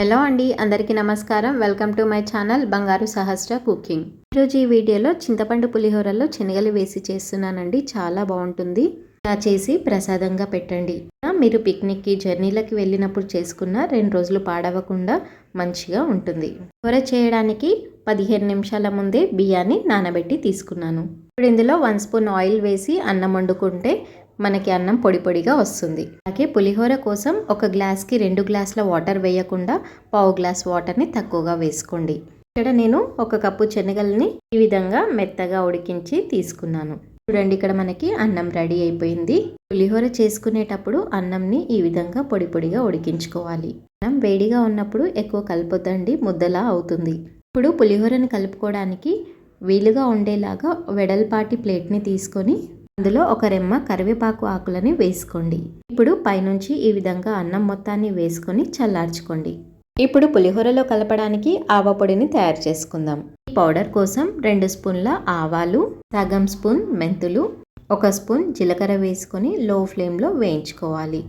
Hello అండి అందరికీ నమస్కారం. వెల్కమ్ టు మై ఛానల్ బంగారు సహస్ర కుకింగ్. ఈరోజు ఈ వీడియోలో చింతపండు పులిహోరలో శనగలు వేసి చేస్తున్నానండి. చాలా బాగుంటుంది. ఇలా చేసి ప్రసాదంగా పెట్టండి. మీరు పిక్నిక్కి జర్నీలకి వెళ్ళినప్పుడు చేసుకున్న రెండు రోజులు పాడవకుండా మంచిగా ఉంటుంది. కూర చేయడానికి పదిహేను నిమిషాల ముందే బియ్యాన్ని నానబెట్టి తీసుకున్నాను. ఇప్పుడు ఇందులో వన్ స్పూన్ ఆయిల్ వేసి అన్నం వండుకుంటే మనకి అన్నం పొడి పొడిగా వస్తుంది. అలాగే పులిహోర కోసం ఒక గ్లాస్కి రెండు గ్లాసుల వాటర్ వేయకుండా పావు గ్లాస్ వాటర్ని తక్కువగా వేసుకోండి. ఇక్కడ నేను ఒక కప్పు శనగల్ని ఈ విధంగా మెత్తగా ఉడికించి తీసుకున్నాను. చూడండి ఇక్కడ మనకి అన్నం రెడీ అయిపోయింది. పులిహోర చేసుకునేటప్పుడు అన్నంని ఈ విధంగా పొడి పొడిగా ఉడికించుకోవాలి. అన్నం వేడిగా ఉన్నప్పుడు ఎక్కువ కలపొద్దండి ముద్దలా అవుతుంది. ఇప్పుడు పులిహోరని కలుపుకోవడానికి వీలుగా ఉండేలాగా వెడల్పాటి ప్లేట్ని తీసుకొని అందులో ఒక రెమ్మ కరివేపాకు ఆకులని వేసుకోండి. ఇప్పుడు పైనుంచి ఈ విధంగా అన్నం మొత్తాన్ని వేసుకొని చల్లార్చుకోండి. ఇప్పుడు పులిహోరలో కలపడానికి ఆవపొడిని తయారు చేసుకుందాం. ఈ పౌడర్ కోసం రెండు స్పూన్ల ఆవాలు సగం స్పూన్ మెంతులు ఒక స్పూన్ జీలకర్ర వేసుకొని లో ఫ్లేమ్లో వేయించుకోవాలి.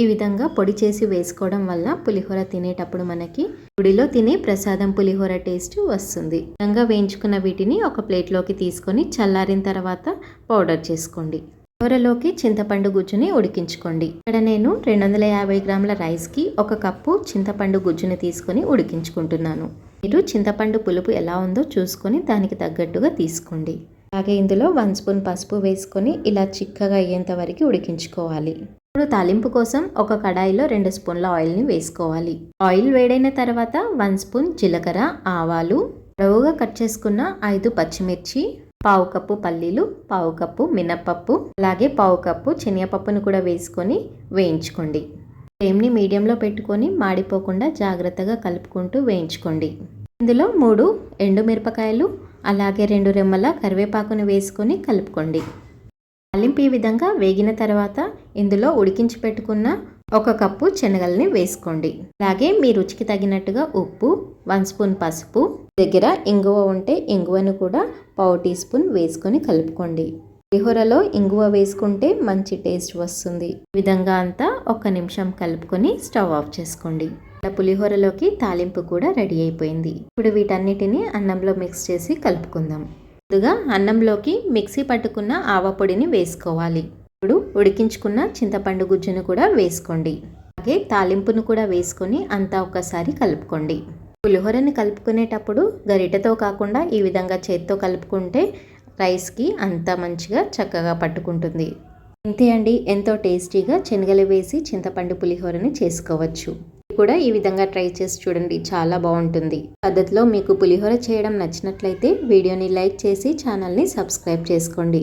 ఈ విధంగా పొడి చేసి వేసుకోవడం వల్ల పులిహోర తినేటప్పుడు మనకి గుడిలో తినే ప్రసాదం పులిహోర టేస్ట్ వస్తుంది. విధంగా వేయించుకున్న వీటిని ఒక ప్లేట్లోకి తీసుకొని చల్లారిన తర్వాత పౌడర్ చేసుకోండి. కూరలోకి చింతపండు గుజ్జుని ఉడికించుకోండి. ఇక్కడ నేను రెండు వందల యాభై గ్రాముల రైస్కి ఒక కప్పు చింతపండు గుజ్జుని తీసుకొని ఉడికించుకుంటున్నాను. మీరు చింతపండు పులుపు ఎలా ఉందో చూసుకొని దానికి తగ్గట్టుగా తీసుకోండి. అలాగే ఇందులో వన్ స్పూన్ పసుపు వేసుకొని ఇలా చిక్కగా అయ్యేంత వరకు ఉడికించుకోవాలి. ఇప్పుడు తాలింపు కోసం ఒక కడాయిలో రెండు స్పూన్ల ఆయిల్ని వేసుకోవాలి. ఆయిల్ వేడైన తర్వాత వన్ స్పూన్ జీలకర్ర ఆవాలు రవ్వుగా కట్ చేసుకున్న ఐదు పచ్చిమిర్చి పావు కప్పు పల్లీలు పావు కప్పు మినప్పప్పు అలాగే పావు కప్పు శనగపప్పును కూడా వేసుకొని వేయించుకోండి. ఫ్లేమ్ని మీడియంలో పెట్టుకొని మాడిపోకుండా జాగ్రత్తగా కలుపుకుంటూ వేయించుకోండి. ఇందులో మూడు ఎండుమిరపకాయలు అలాగే రెండు రెమ్మల కరివేపాకును వేసుకొని కలుపుకోండి. తాలింపు ఈ విధంగా వేగిన తర్వాత ఇందులో ఉడికించి పెట్టుకున్న ఒక కప్పు శనగల్ని వేసుకోండి. అలాగే మీ రుచికి తగినట్టుగా ఉప్పు వన్ స్పూన్ పసుపు దగ్గర ఇంగువ ఉంటే ఇంగువను కూడా పావు టీ స్పూన్ వేసుకొని కలుపుకోండి. పులిహోరలో ఇంగువ వేసుకుంటే మంచి టేస్ట్ వస్తుంది. ఈ విధంగా అంతా ఒక నిమిషం కలుపుకొని స్టవ్ ఆఫ్ చేసుకోండి. పులిహోరలోకి తాలింపు కూడా రెడీ అయిపోయింది. ఇప్పుడు వీటన్నిటిని అన్నంలో మిక్స్ చేసి కలుపుకుందాం. ముందుగా అన్నంలోకి మిక్సీ పట్టుకున్న ఆవపొడిని వేసుకోవాలి. ఇప్పుడు ఉడికించుకున్న చింతపండు గుజ్జును కూడా వేసుకోండి. అలాగే తాలింపును కూడా వేసుకొని అంతా ఒకసారి కలుపుకోండి. పులిహోరని కలుపుకునేటప్పుడు గరిటతో కాకుండా ఈ విధంగా చేత్తో కలుపుకుంటే రైస్కి అంత మంచిగా చక్కగా పట్టుకుంటుంది. ఇంతే అండి. ఎంతో టేస్టీగా శనగలు వేసి చింతపండు పులిహోరని చేసుకోవచ్చు. కూడా ఈ విధంగా ట్రై చేసి చూడండి. చాలా బాగుంటుంది. పద్ధతిలో మీకు పులిహోర చేయడం నచ్చినట్లయితే వీడియోని లైక్ చేసి ఛానల్ని సబ్స్క్రైబ్ చేసుకోండి.